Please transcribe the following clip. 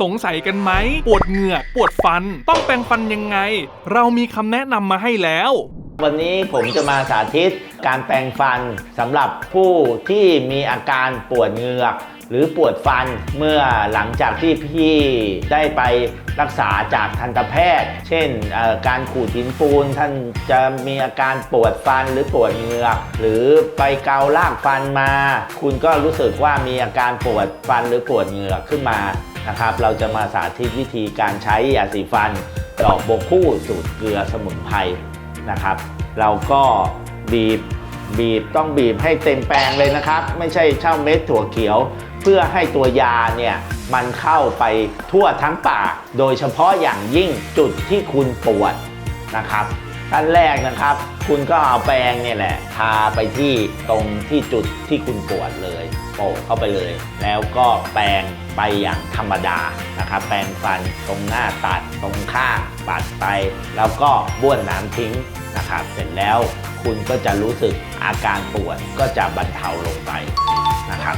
สงสัยกันไหม ปวดเหงือก ปวดฟัน ต้องแปรงฟันยังไง เรามีคำแนะนำมาให้แล้ว วันนี้ผมจะมาสาธิตการแปรงฟันสำหรับผู้ที่มีอาการปวดเหงือก หรือปวดฟันเมื่อหลังจากที่พี่ได้ไปรักษาจากทันตแพทย์ เช่นการขูดหินปูนท่านจะมีอาการปวดฟันหรือปวดเหงือก หรือไปเกาลากฟันมา คุณก็รู้สึกว่ามีอาการปวดฟันหรือปวดเหงือกขึ้นมา นะครับเราจะมาสาธิตวิธีการใช้ยาสีฟันดอกโบกคู่สูตรเกลือสมุนไพรนะครับ เราก็บีบบีบต้องบีบให้เต็มแปรงเลยนะครับ ไม่ใช่เช่าเม็ดถั่วเขียว เพื่อให้ตัวยาเนี่ยมันเข้าไปทั่วทั้งปาก โดยเฉพาะอย่างยิ่งจุดที่คุณปวดนะครับ ขั้นแรกนะครับ คุณก็เอาแปรงเนี่ยแหละทาไปที่ตรงที่จุดที่คุณปวดเลยโปะเข้าไปเลย แล้วก็แปรงไปอย่างธรรมดานะครับ แปรงฟันตรงหน้าตัดตรงข้างปัดไป แล้วก็บ้วนน้ำทิ้งนะครับ เสร็จแล้วคุณก็จะรู้สึกอาการปวดก็จะบรรเทาลงไปนะครับ